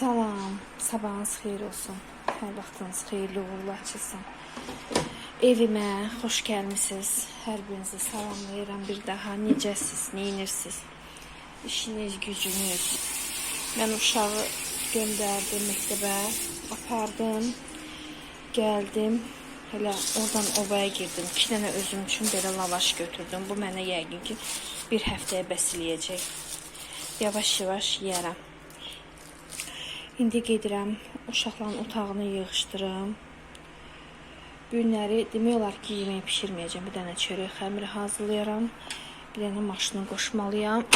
Salam, sabahınız xeyir olsun. Hər vaxtınız xeyirli uğurlu açılsın. Evimə xoş gəlmisiniz. Hər birinizi salamlayıram bir daha. Necəsiz, neyinirsiniz? İşiniz, gücünüz. Mən uşağı göndərdim məktəbə, apardım, gəldim. Hələ oradan ovaya girdim. İki dənə özüm üçün belə lavaş götürdüm. Bu mənə yəqin ki bir həftəyə bəs. Yavaş-yavaş yeyərəm. İndi gedirəm, uşaqların otağını yığışdırım. Günləri demək olar ki, yemək bişirməyəcəm. Bir dənə çörək xəmiri hazırlayaram. Bir dənə maşını qoşmalıyam.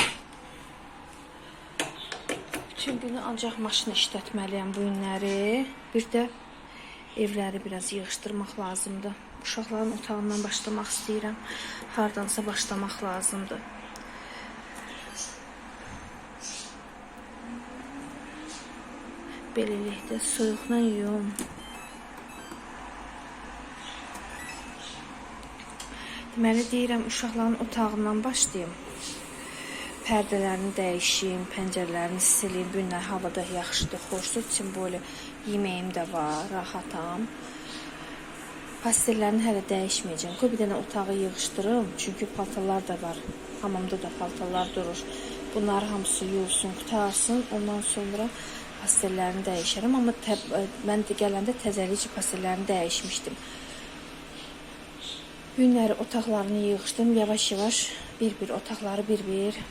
Bütün günü ancaq maşını işlətməliyəm bu günləri. Bir də evləri biraz yığışdırmaq lazımdır. Uşaqların otağından başlamaq istəyirəm. Hardansa başlamaq lazımdır. Beləliklə soyuqla yuyum. Deməli deyirəm uşaqların otağından başlayım. Pərdələrini dəyişim, pəncərələrini sileyim. Bu günlər havada yaxşıdır, xoşdur. Çim böyle yeməyim də var, rahatam. Pastellərini hələ dəyişməyəcəm. Qoy bir dənə otağı yığışdırım. Çünki paltarlar da var. Hamamda da paltarlar durur. Bunlar hamısı yuyulsun, qutarsın. Ondan sonra pastellərini dəyişərəm. Amma tə, mən də gələndə təzəlikcə pastellərini dəyişmişdim. Günləri otaqlarını. Yavaş-yavaş bir-bir otaqları bir-bir e,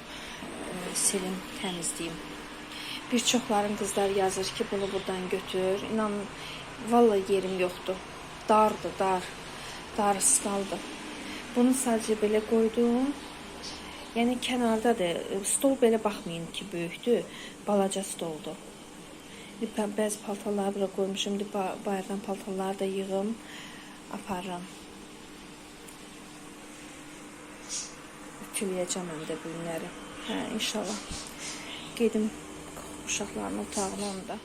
silim, təmizləyim. Bir çoxların qızlar yazır ki, bunu buradan götür. İnanın, vallahi yerim yoxdur. Dardır, dar. Darısız qaldı. Bunu sadəcə belə qoydum. Yəni kənardadır. Stol belə baxmayın ki, böyükdür. Balaca stoldur. İndi mən bəzi paltarları bura qoymuşum. Ba- bayırdan paltarları da yığım, aparıram. Ütüləyəcəm həm də bu günləri. Hə, inşallah. Gedim uşaqların otağına onda.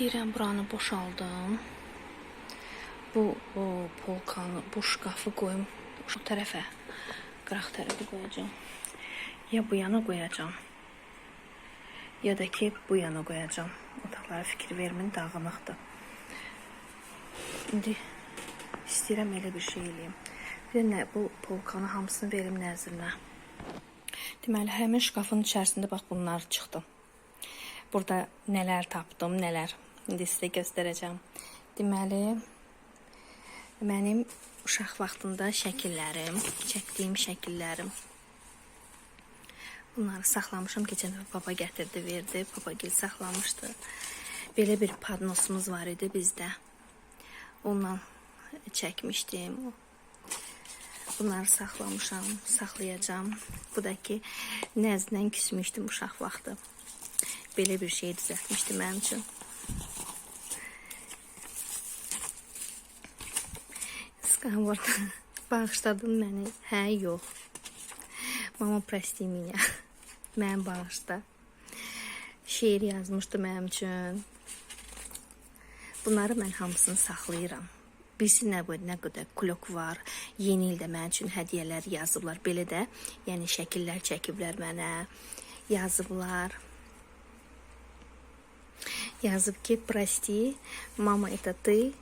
İstəyirəm buranı boşaldım. Bu o polkanı, bu şkafı qoyum şu tərəfə. Qıraq tərəfə qoyacağam. Ya bu yana qoyacağam. Ya da ki bu yana qoyacağam. Otaqlara fikir vermin dağınıqdır. İndi istəyirəm elə bir şey eləyim. Bir nə bu polkanı hamısını verim nəzrinə. Deməli həmin şkafın içərisində bax bunlar çıxdı. Burada nələr tapdım, nələr. İndi sizə göstərəcəm. Deməli, mənim uşaq vaxtında şəkillərim, çəkdiyim şəkillərim. Bunları saxlamışam. Keçən dəfə baba gətirdi, verdi. Baba gil saxlamışdı. Belə bir padnosumuz var idi bizdə. Ondan çəkmişdim. Bunları saxlamışam, saxlayacağam. Bu da ki, nəzdən küsmüşdüm uşaq vaxtı. Belə bir şey düzəltmişdi mənim üçün. Сковород, bağışladın məni? Hə, yox. Mama, прости меня. Mən bağışla. Şeir yazmışdı mənim üçün. Bunları mən hamısını saxlayıram. Birisi nə bu, nə qədər klok var. Yeni ildə mənim üçün hədiyyələr yazıblar. Belə də, yəni şəkillər çəkiblər mənə. Yazıblar. Yazıb ki, прости, мама, это ты,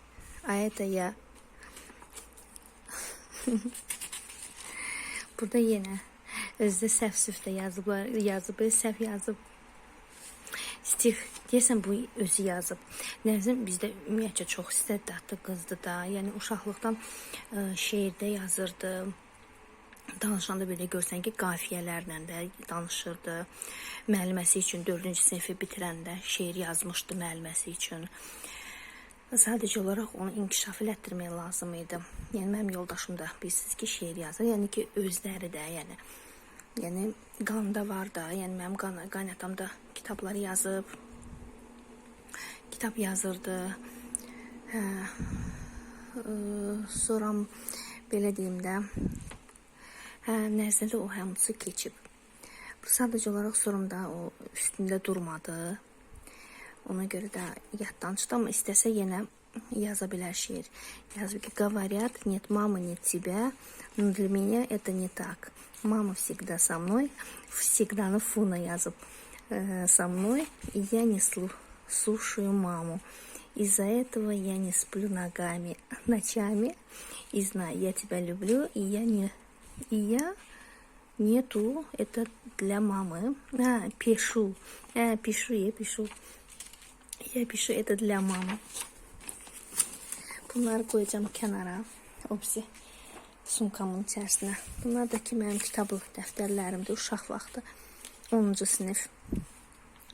а это я. Burada yenə özdə səhv süfdə yazıblar, yazıb, səhv yazıb. Stih, deyəsən bu özü yazıb. Nəvzin bizdə ümumiyyətcə çox istedadlı qızdı da. Yəni uşaqlıqdan ə, şeirdə yazırdı. Danışanda belə görsən ki, qafiyələrlə də danışırdı. Müəlliməsi üçün 4-cü sinifi bitirəndə şeir yazmışdı müəlliməsi üçün. Sadəcə olaraq onu inkişaf elətdirmək lazım idi. Yəni mənim yoldaşım da bilirsiniz ki, şeir yazır. Yəni ki, özləri də, yəni Yəni qanda var da, yəni mənim qan qaynatam da kitablar yazıb. Kitab yazırdı. Hə. ə, Sonra belə deyim də, hə, nəzdədə o hamısı keçib. Sadəcə olaraq sorumda o üstündə durmadı. Ona görə də yaddan çıxdı, amma istəsə yenə yaza bilər şeir. Yazıb ki, говорят, нет мамы, нет тебя, но для меня это не так. Мама всегда со мной, всегда на фуна yazıb э, со мной, и я не слу- слушаю маму. Из-за этого я не сплю ногами, ночами, и знаю, я тебя люблю, и я не, и я нету, это для мамы. А, пишу, а, пишу, я пишу. Я пишу, это для мамы. Bunları koyacağım kenara. Hepsi sumkamın içərisinə. Bunlar da ki, mənim kitablı dəftərlərimdir, uşaq vaxtı. 10-cu sinif.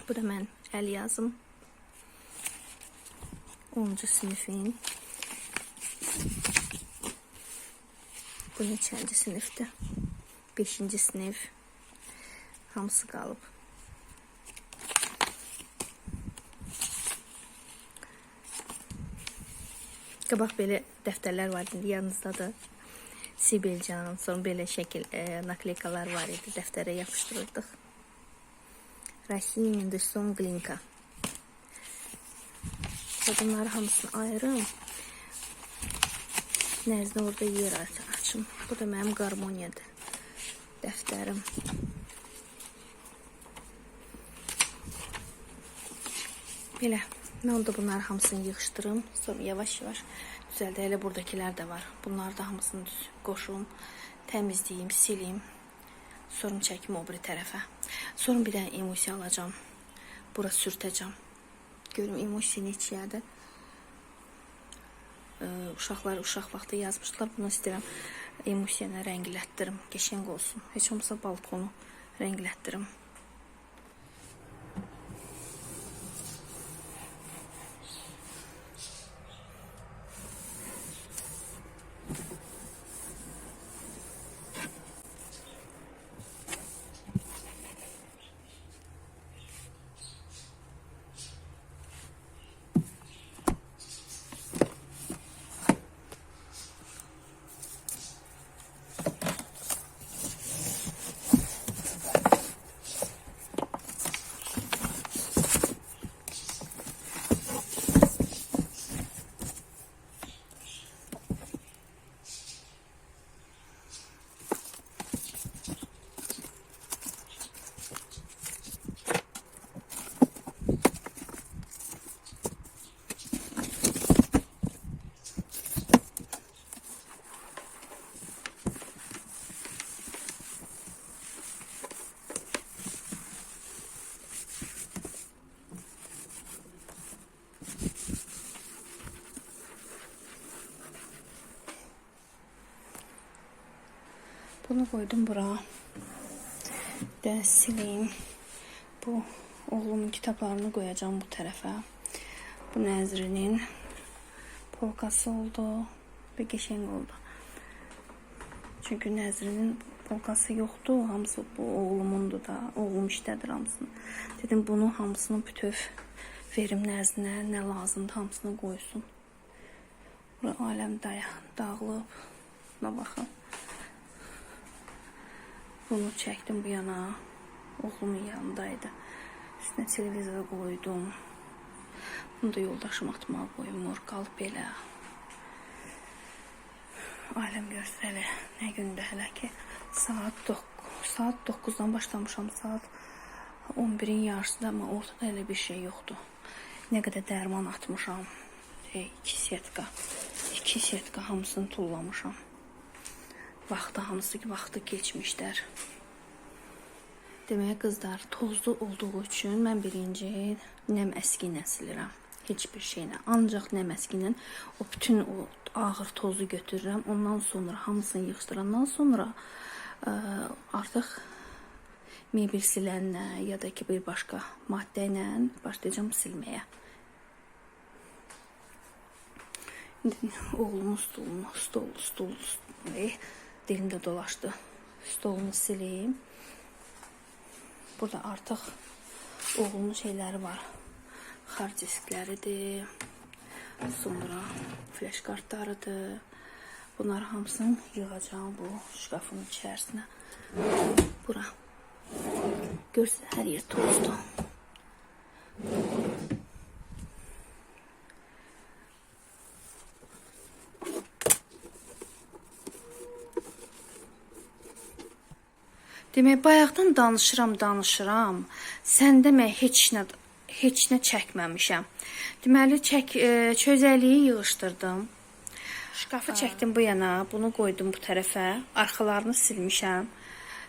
Bu da mənim əl yazım. 10-cu sinifin. Bu neçənci sinifdir? 5-ci sinif. Hamısı qalıb. Qabaq belə dəftərlər var idi, yanınızdadır. Sibelcanın, sonra belə şəkil e, nakleykalar var idi, dəftərə yapışdırırdıq. Rahim Anderson Glinka. Bunları hamısını ayırım. Nəzdin orada yer aç açım. Bu da mənim qarmoniyadır. Dəftərim. Belə. Mən onda bunları hamısını yığışdırım. Sonra yavaş-yavaş düzəldə. Elə buradakilər də var. Bunları da hamısını düz qoşum, təmizləyim, silim. Sonra çəkim o biri tərəfə. Sonra bir dənə emulsiya alacağam. Bura sürtəcəm. Görüm emulsiya neçəyədir. Ee, uşaqlar uşaq vaxtı yazmışdılar. Bunu istəyirəm emulsiya ilə rənglətdirim. Qəşəng olsun. Heç olmasa balkonu rənglətdirim. Bunu koydum bura. De sileyim. Bu oğlumun kitaplarını koyacağım bu tarafa. Bu Nezrin'in polkası oldu. Bir geçen oldu. Çünkü Nezrin'in polkası yoktu. Hamısı bu oğlumundu da. Oğlum işlədir hamısını. Dedim bunu hamısını bütöv verim Nəzrinə. Nə lazımdır hamısını qoysun. Bura aləm dağılıb. Buna baxın. Bunu çəkdim bu yana. Oğlumun yanındaydı. Üstünə televizor qoydum. Bunu da yoldaşım atmağa qoymur. Qalıb belə. Aləm göstərir. Nə gündə hələ ki saat 9 saat 9-dan başlamışam. Saat 11-in yarısıda amma ortada elə bir şey yoxdur. Nə qədər dərman atmışam. 2 setka. 2 setka hamısını tullamışam. Vaxtı hamısı ki vaxtı keçmişlər. Demək qızlar tozlu olduğu üçün mən birinci nəm əski ilə silirəm. Heç bir şeylə. Ancaq nəm əski ilə o bütün o ağır tozu götürürəm. Ondan sonra hamısını yığışdırandan sonra ə, artıq mebel silənlə ya da ki bir başqa maddə ilə başlayacağam silməyə. İndi oğlumun stolunu, stol, stol, eh, dilimdə dolaşdı. stolunu sileyim. Burada artıq oğlunun şeyləri var. Hard diskləridir. Sonra flash kartlarıdır. Bunlar hamısını yığacağım bu şkafın içərisinə. Bura. Görsən hər yer tozdur. Demək bayaqdan danışıram, danışıram. Sən demə heç nə heç nə çəkməmişəm. Deməli çək e, çözəliyi yığışdırdım. Şkafı çəkdim bu yana, bunu qoydum bu tərəfə. Arxalarını silmişəm.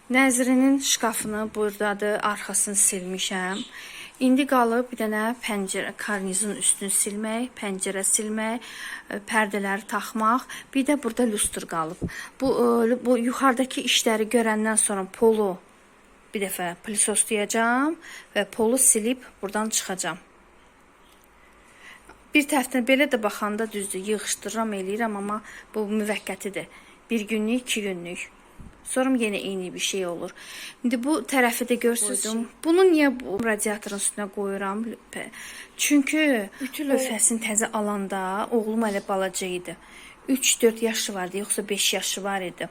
Nəzrinin şkafını burdadır, arxasını silmişəm. İndi qalıb bir dənə pəncərə karnizin üstünü silmək, pəncərə silmək, e, pərdələri taxmaq, bir də burada lüstr qalıb. Bu e, bu yuxarıdakı işləri görəndən sonra polu bir dəfə plisoslayacağam və polu silib buradan çıxacağam. Bir tərəfdən belə də baxanda düzdür, yığışdırıram, eləyirəm, amma bu müvəqqətidir. Bir günlük, iki günlük. Sonra yenə eyni bir şey olur. İndi bu tərəfi də görsüzdüm. Bunu niyə bu radiatorun üstünə qoyuram? Çünki ütü lövhəsini təzə alanda oğlum hələ balaca idi. 3-4 yaşı vardı, yoxsa 5 yaşı var idi.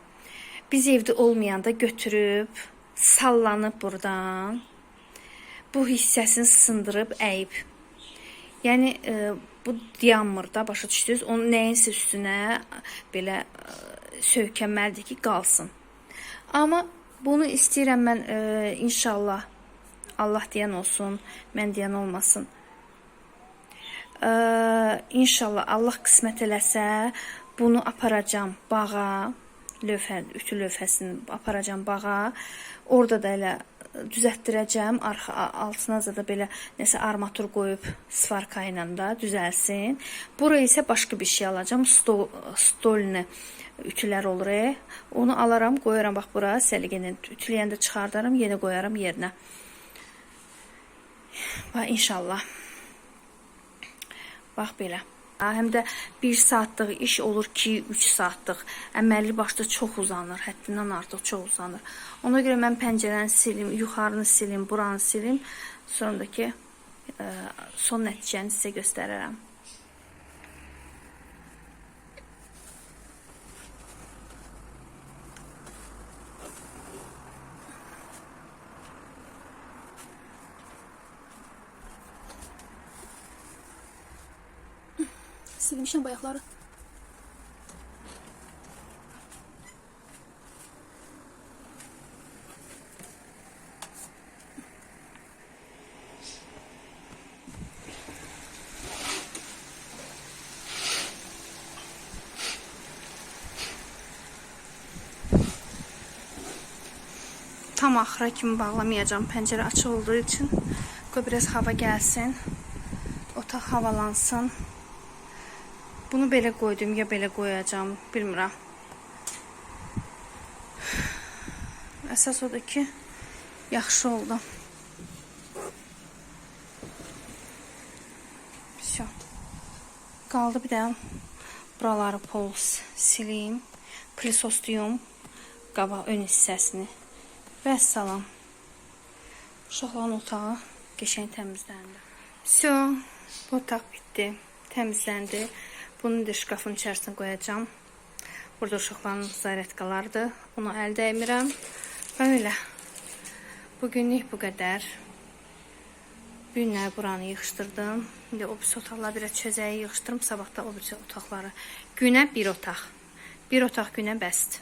Biz evdə olmayanda götürüb sallanıb buradan bu hissəsini sındırıb əyib. Yəni e, bu dayanmır da, başa düşdünüz? Onun nəyinsə üstünə belə e, söykənməlidir ki, qalsın. Amma bunu istəyirəm mən e, inşallah Allah deyən olsun, mən deyən olmasın. E, inşallah Allah qismət eləsə bunu aparacağam bağa, lövhə, ütü lövhəsini aparacağam bağa. Orada da elə düzəltdirəcəm. Arxa altına da belə nəsə armatur qoyub svarka ilə də düzəlsin. Buraya isə başqa bir şey alacağım. Stol stolni ütülər olur. E. Onu alaram, qoyaram bax bura, səliqəni ütüləyəndə çıxardaram, yenə qoyaram yerinə. Və inşallah. Bax belə. Həm də 1 saatlıq iş olur ki, 3 saatlıq. Əməlli başda çox uzanır, həddindən artıq çox uzanır. Ona görə mən pəncərəni silim, yuxarını silim, buranı silim. Sonraki ə, son nəticəni sizə göstərərəm. Silmişim bayaqları. Tam axıra kimi bağlamayacağım. Pəncərə açıq olduğu üçün qoy biraz hava gəlsin. Otaq havalansın. Bunu belə qoydum ya belə qoyacağam, bilmirəm. Əsas odur ki, yaxşı oldu. Всё. Qaldı bir də buraları pol sileyim, plisoslayım qaba ön hissəsini. Və salam. Uşaqların otağı qəşəng təmizləndi. Всё, bu otaq bitdi, təmizləndi. Bunu da şkafın içərisinə qoyacağam. Burada uşaqların zaretkalardır. Onu əl dəymirəm. Böyle. Bugünlük bu qədər. Günlər buranı yığışdırdım. İndi o birisi otaqları biraz çözəyi yığışdırım. Sabah da o birisi otaqları. Günə bir otaq. Bir otaq günə bəsdir.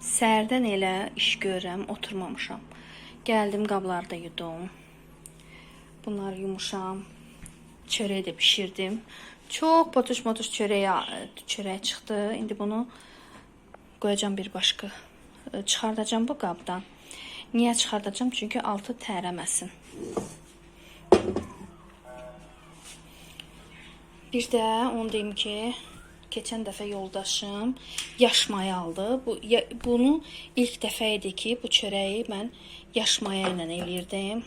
Səhərdən elə iş görürəm, oturmamışam. Gəldim, qabları da yudum. Bunları yumuşam. Çörək də bişirdim. Çox potuş motuş çörək, çörək çıxdı. İndi bunu qoyacağam bir başqa. e, Çıxardacağam bu qabdan. Niyə çıxardacağam? Çünki altı tərəməsin. Bir də onu deyim ki, keçən dəfə yoldaşım yaş maya aldı. Bu ya, bunu ilk dəfə idi ki, bu çörəyi mən yaş maya ilə eləyirdim.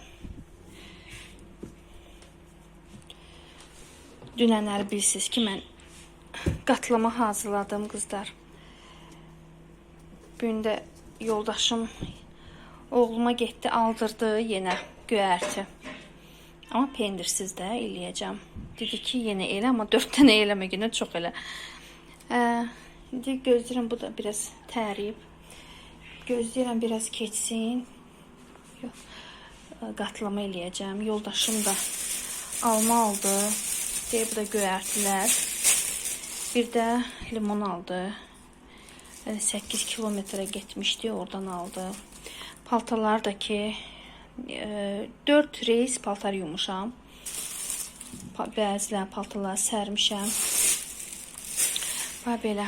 Dünənləri bilirsiniz ki, mən qatlama hazırladım qızlar. Bu gün də yoldaşım oğluma getdi, aldırdı yenə göyərti. Amma pendirsiz də eləyəcəm. Dedi ki, yenə elə, amma 4 dənə eləmə günə çox elə. Ə, indi gözləyirəm bu da biraz tərib. Gözləyirəm biraz keçsin. Yox, qatlama eləyəcəm. Yoldaşım da alma aldı. Deyə bu da göyərtilər. Bir də limon aldı. Yəni 8 kilometrə getmişdi, oradan aldı. Paltarlar da ki 4 reys paltar yumuşam. Pa- Bəziləri paltarları sərmişəm. Və belə.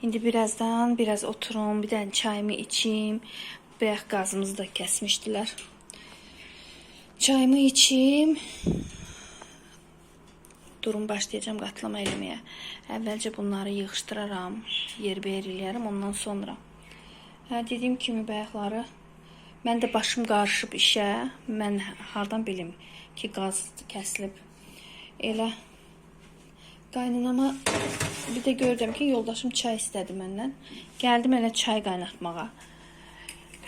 İndi birazdan biraz oturum, bir dənə çayımı içim. Bayaq qazımızı da kəsmişdilər. Çayımı içim. Durum başlayacağım qatlama eləməyə. Əvvəlcə bunları yığışdıraram, yerbəyer eləyərəm ondan sonra. Hə, dediyim kimi bayaqları mən də başım qarışıb işə. Mən hardan bilim ki, qaz kəsilib. Elə qaynanama bir də gördüm ki, yoldaşım çay istədi məndən. Gəldim elə çay qaynatmağa.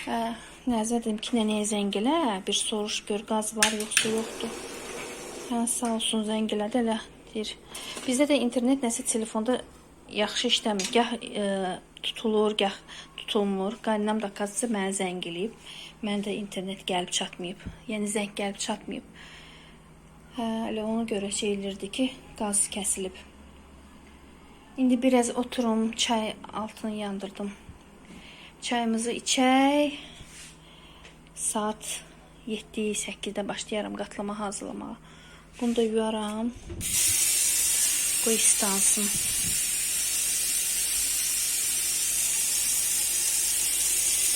Hə, nəzər dedim ki, nənəyə zəng elə, bir soruş gör qaz var yoxsa yoxdur. Hə, sağ olsun zəng elədi elə deyir. Bizdə də internet nəsə telefonda yaxşı işləmir. Gah e, tutulur, gah tutulmur. Qaynanam da qazısı mənə zəng eləyib. Məndə internet gəlib çatmayıb. Yəni zəng gəlib çatmayıb. Hə, elə ona görə şey ki, qaz kəsilib. İndi biraz oturum, çay altını yandırdım. Çayımızı içək. Saat 7-8-də başlayaram qatlama hazırlamağa. Bunu da yuyaram. Bu istansın.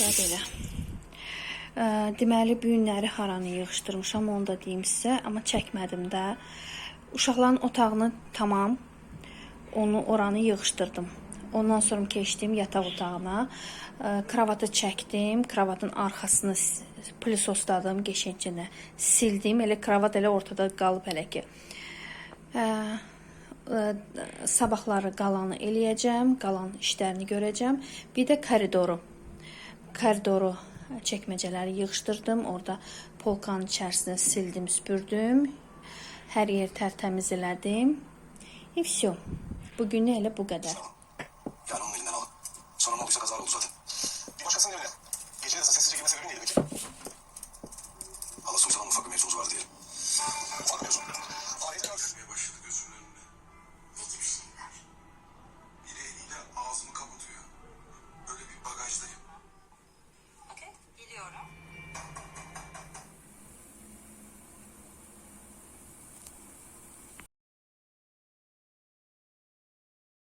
Və belə. Ə, deməli bu haranı yığışdırmışam, onu da deyim sizə, amma çəkmədim də. Uşaqların otağını tamam onu oranı yığışdırdım. Ondan sonra keçdim yataq otağına. Ə, Kravatı çəkdim, kravatın arxasını s- plisosdadım geçencənə. Sildim. Elə kravat elə ortada qalıb hələ ki. Ə, ə, sabahları qalanı eləyəcəm, qalan işlərini görəcəm. Bir də koridoru. Koridoru çəkməcələri yığışdırdım. Orada polkanın içərisini sildim, süpürdüm. Hər yer tərtəmiz elədim. E, все. Bugünü elə bu qədər.